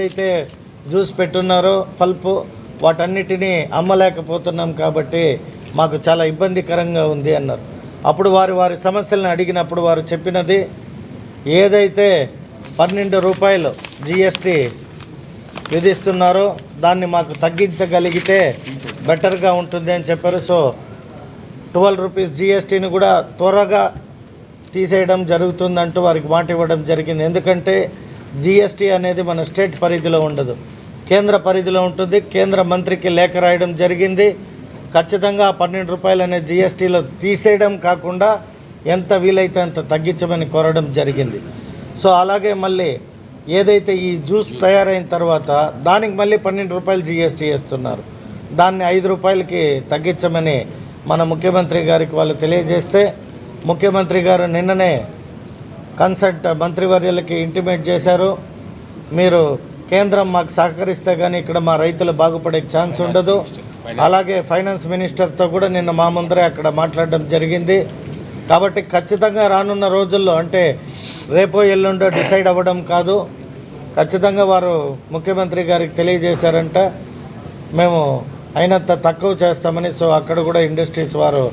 ఏదైతే juice పెట్టున్నారో pulp వాటన్నిటినీ అమ్మలేకపోతున్నాం కాబట్టి మాకు చాలా ఇబ్బందికరంగా ఉంది అన్నారు. అప్పుడు వారు వారి సమస్యలను అడిగినప్పుడు వారు చెప్పినది ఏదైతే పన్నెండు రూపాయలు జిఎస్టీ విధిస్తున్నారో దాన్ని మాకు తగ్గించగలిగితే బెటర్గా ఉంటుంది అని చెప్పారు. సో ట్వెల్వ్ రూపీస్ జిఎస్టీని కూడా త్వరగా తీసేయడం జరుగుతుందంటూ వారికి మాట ఇవ్వడం జరిగింది. ఎందుకంటే జిఎస్టీ అనేది మన స్టేట్ పరిధిలో ఉండదు. కేంద్ర పరిధిలో ఉంటుంది. కేంద్ర మంత్రికి లేఖ రాయడం జరిగింది. ఖచ్చితంగా ఆ పన్నెండు రూపాయలు అనే జిఎస్టీలో తీసేయడం కాకుండా ఎంత వీలైతే అంత తగ్గించమని కోరడం జరిగింది. సో అలాగే మళ్ళీ ఏదైతే ఈ జ్యూస్ తయారైన తర్వాత దానికి మళ్ళీ పన్నెండు రూపాయలు జిఎస్టీ వేస్తున్నారు. దాన్ని ఐదు రూపాయలకి తగ్గించమని మన ముఖ్యమంత్రి గారికి వాళ్ళు తెలియజేస్తే ముఖ్యమంత్రి గారు నిన్ననే కన్సల్ట్ మంత్రివర్యులకి ఇంటిమేట్ చేశారు. మీరు కేంద్రం మాకు సహకరిస్తే కానీ ఇక్కడ మా రైతులు బాగుపడే ఛాన్స్ ఉండదు. అలాగే ఫైనాన్స్ మినిస్టర్తో కూడా నిన్న మా ముందరే అక్కడ మాట్లాడడం జరిగింది. కాబట్టి ఖచ్చితంగా రానున్న రోజుల్లో అంటే రేపో ఎల్లుండో డిసైడ్ అవ్వడం కాదు. ఖచ్చితంగా వారు ముఖ్యమంత్రి గారికి తెలియజేశారంట. మేము అయినంత తక్కువ చేస్తామని సో అక్కడ కూడా ఇండస్ట్రీస్ వారు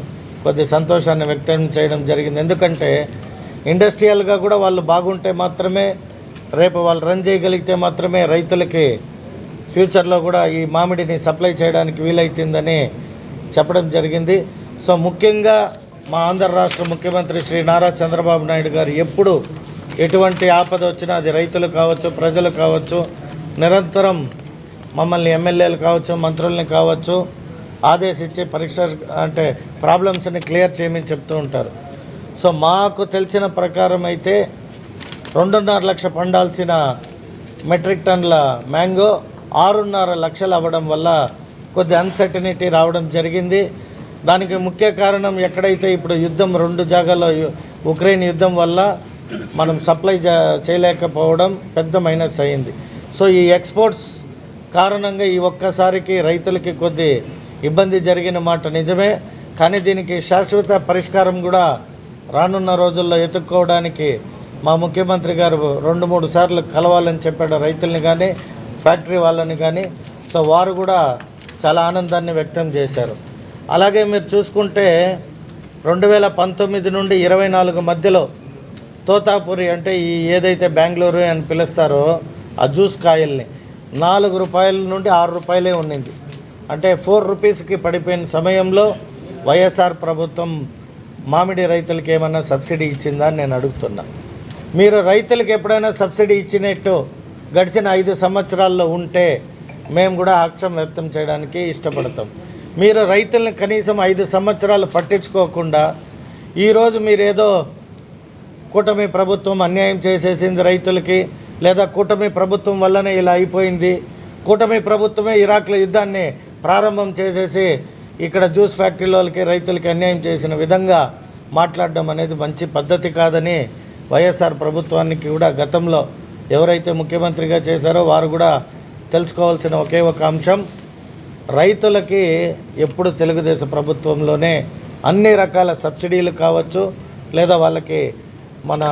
కొద్ది సంతోషాన్ని వ్యక్తం చేయడం జరిగింది. ఎందుకంటే ఇండస్ట్రియల్గా కూడా వాళ్ళు బాగుంటే మాత్రమే రేపు వాళ్ళు రన్ చేయగలిగితే మాత్రమే రైతులకి ఫ్యూచర్లో కూడా ఈ మామిడిని సప్లై చేయడానికి వీలైతుందని చెప్పడం జరిగింది. సో ముఖ్యంగా మా ఆంధ్ర రాష్ట్ర ముఖ్యమంత్రి శ్రీ నారా చంద్రబాబు నాయుడు గారు ఎప్పుడు ఎటువంటి ఆపద వచ్చినా అది రైతులు కావచ్చు ప్రజలు కావచ్చు నిరంతరం మమ్మల్ని ఎమ్మెల్యేలు కావచ్చు మంత్రుల్ని కావచ్చు ఆదేశించి పరీక్ష అంటే ప్రాబ్లమ్స్ని క్లియర్ చేయమని చెప్తూ ఉంటారు. సో మాకు తెలిసిన ప్రకారం అయితే రెండున్నర లక్ష పండాల్సిన మెట్రిక్ టన్ల మ్యాంగో ఆరున్నర లక్షలు అవ్వడం వల్ల కొద్ది అన్సర్టనిటీ రావడం జరిగింది. దానికి ముఖ్య కారణం ఎక్కడైతే ఇప్పుడు యుద్ధం రెండు జాగాలో యు- ఉక్రెయిన్ యుద్ధం వల్ల మనం సప్లై చేయలేకపోవడం పెద్ద మైనస్ అయింది. సో ఈ ఎక్స్పోర్ట్స్ కారణంగా ఈ ఒక్కసారికి రైతులకి కొద్ది ఇబ్బంది జరిగిన మాట నిజమే. కానీ దీనికి శాశ్వత పరిష్కారం కూడా రానున్న రోజుల్లో ఎత్తుక్కోవడానికి మా ముఖ్యమంత్రి గారు రెండు మూడు సార్లు కలవాలని చెప్పాడు రైతుల్ని కానీ ఫ్యాక్టరీ వాళ్ళని కానీ సో వారు కూడా చాలా ఆనందాన్ని వ్యక్తం చేశారు. అలాగే మీరు చూసుకుంటే రెండు వేల పంతొమ్మిది నుండి ఇరవై నాలుగు మధ్యలో తోతాపురి అంటే ఈ ఏదైతే బెంగళూరు అని పిలుస్తారో ఆ జ్యూస్ కాయల్ని నాలుగు రూపాయల నుండి ఆరు రూపాయలే ఉండింది అంటే ఫోర్ రూపీస్కి పడిపోయిన సమయంలో వైఎస్ఆర్ ప్రభుత్వం మామిడి రైతులకి ఏమన్నా సబ్సిడీ ఇచ్చిందా అని నేను అడుగుతున్నా. మీరు రైతులకు ఎప్పుడైనా సబ్సిడీ ఇచ్చినట్టు గడిచిన ఐదు సంవత్సరాల్లో ఉంటే మేము కూడా ఆక్షం వ్యక్తం చేయడానికి ఇష్టపడతాం. మీరు రైతులను కనీసం ఐదు సంవత్సరాలు పట్టించుకోకుండా ఈరోజు మీరేదో కూటమి ప్రభుత్వం అన్యాయం చేసేసింది రైతులకి లేదా కూటమి ప్రభుత్వం వల్లనే ఇలా అయిపోయింది కూటమి ప్రభుత్వమే ఇరాక్ల యుద్ధాన్ని ప్రారంభం చేసేసి ఇక్కడ జ్యూస్ ఫ్యాక్టరీల వాళ్ళకి రైతులకి అన్యాయం చేసిన విధంగా మాట్లాడడం అనేది మంచి పద్ధతి కాదని వైఎస్ఆర్ ప్రభుత్వానికి కూడా గతంలో ఎవరైతే ముఖ్యమంత్రిగా చేశారో వారు కూడా తెలుసుకోవాల్సిన ఒకే ఒక అంశం. రైతులకి ఎప్పుడు తెలుగుదేశం ప్రభుత్వంలోనే అన్ని రకాల సబ్సిడీలు కావచ్చు లేదా వాళ్ళకి మన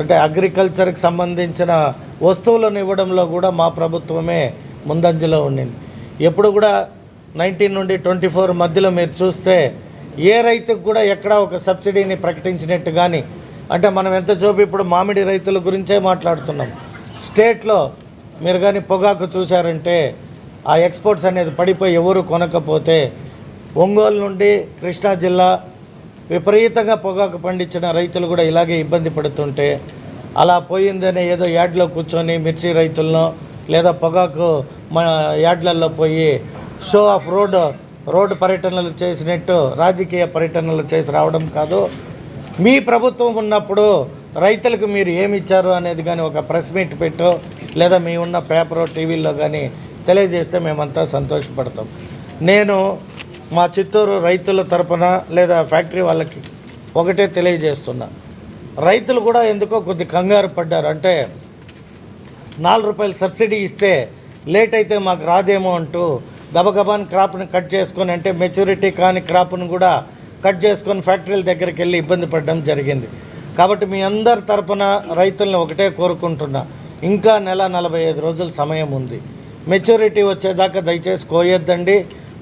అంటే అగ్రికల్చర్కి సంబంధించిన వస్తువులను ఇవ్వడంలో కూడా మా ప్రభుత్వమే ముందంజలో ఉండింది. ఎప్పుడు కూడా నైన్టీన్ నుండి ట్వంటీ ఫోర్ మధ్యలో మీరు చూస్తే ఏ రైతుకు కూడా ఎక్కడా ఒక సబ్సిడీని ప్రకటించినట్టు కానీ అంటే మనం ఎంత చూపు ఇప్పుడు మామిడి రైతుల గురించే మాట్లాడుతున్నాం. స్టేట్లో మీరు కానీ పొగాకు చూశారంటే ఆ ఎక్స్పోర్ట్స్ అనేది పడిపోయి ఎవరు కొనకపోతే ఒంగోలు నుండి కృష్ణా జిల్లా విపరీతంగా పొగాకు పండించిన రైతులు కూడా ఇలాగే ఇబ్బంది పడుతుంటే అలా పోయిందనే ఏదో యాడ్లో కూర్చొని మిర్చి రైతులను లేదా పొగాకు మన యార్డ్లలో పోయి షో ఆఫ్ రోడ్ రోడ్డు పర్యటనలు చేసినట్టు రాజకీయ పర్యటనలు చేసి రావడం కాదు. మీ ప్రభుత్వం ఉన్నప్పుడు రైతులకు మీరు ఏమి ఇచ్చారు అనేది కానీ ఒక ప్రెస్ మీట్ పెట్టో లేదా మీ ఉన్న పేపర్ టీవీల్లో కానీ తెలియజేస్తే మేమంతా సంతోషపడతాం. నేను మా చిత్తూరు రైతుల తరపున లేదా ఫ్యాక్టరీ వాళ్ళకి ఒకటే తెలియజేస్తున్నా. రైతులు కూడా ఎందుకో కొద్ది కంగారు పడ్డారు. అంటే నాలుగు రూపాయలు సబ్సిడీ ఇస్తే లేట్ అయితే మాకు రాదేమో అంటూ గబగబాన్ క్రాప్ని కట్ చేసుకొని అంటే మెచ్యూరిటీ కాని క్రాప్ను కూడా కట్ చేసుకొని ఫ్యాక్టరీల దగ్గరికి వెళ్ళి ఇబ్బంది పడడం జరిగింది. కాబట్టి మీ అందరి తరపున రైతుల్ని ఒకటే కోరుకుంటున్నా. ఇంకా నెల నలభై ఐదు రోజుల సమయం ఉంది. మెచ్యూరిటీ వచ్చేదాకా దయచేసి కోయొద్దండి.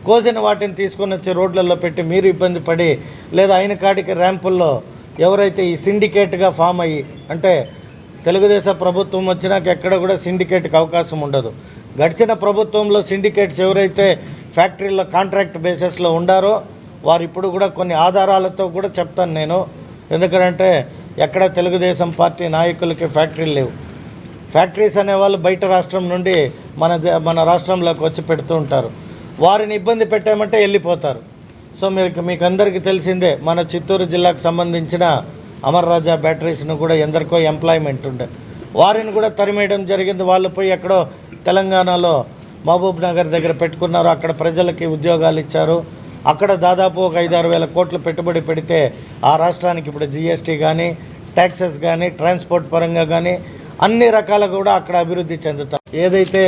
కోసిన వాటిని తీసుకొని వచ్చి రోడ్లలో పెట్టి మీరు ఇబ్బంది పడి లేదా అయిన కాడికి ర్యాంపుల్లో ఎవరైతే ఈ సిండికేట్గా ఫామ్ అయ్యి అంటే తెలుగుదేశం ప్రభుత్వం వచ్చినాక ఎక్కడ కూడా సిండికేట్కి అవకాశం ఉండదు. గడిచిన ప్రభుత్వంలో సిండికేట్స్ ఎవరైతే ఫ్యాక్టరీలో కాంట్రాక్ట్ బేసిస్లో ఉండారో వారు ఇప్పుడు కూడా కొన్ని ఆధారాలతో కూడా చెప్తాను నేను. ఎందుకంటే ఎక్కడ తెలుగుదేశం పార్టీ నాయకులకి ఫ్యాక్టరీలు లేవు. ఫ్యాక్టరీస్ అనేవాళ్ళు బయట రాష్ట్రం నుండి మన దే- మన రాష్ట్రంలోకి వచ్చి పెడుతూ ఉంటారు. వారిని ఇబ్బంది పెట్టామంటే వెళ్ళిపోతారు. సో మీకు మీకు అందరికీ తెలిసిందే మన చిత్తూరు జిల్లాకు సంబంధించిన అమర్ రాజా బ్యాటరీస్ను కూడా ఎందరికో ఎంప్లాయ్మెంట్ ఉండే. వారిని కూడా తరిమేయడం జరిగింది. వాళ్ళు పోయి ఎక్కడో తెలంగాణలో మహబూబ్ నగర్ దగ్గర పెట్టుకున్నారు. అక్కడ ప్రజలకి ఉద్యోగాలు ఇచ్చారు. అక్కడ దాదాపు ఒక ఐదారు వేల కోట్లు పెట్టుబడి పెడితే ఆ రాష్ట్రానికి ఇప్పుడు జిఎస్టీ కానీ ట్యాక్సెస్ కానీ ట్రాన్స్పోర్ట్ పరంగా కానీ అన్ని రకాలుగా కూడా అక్కడ అభివృద్ధి చెందుతాం. ఏదైతే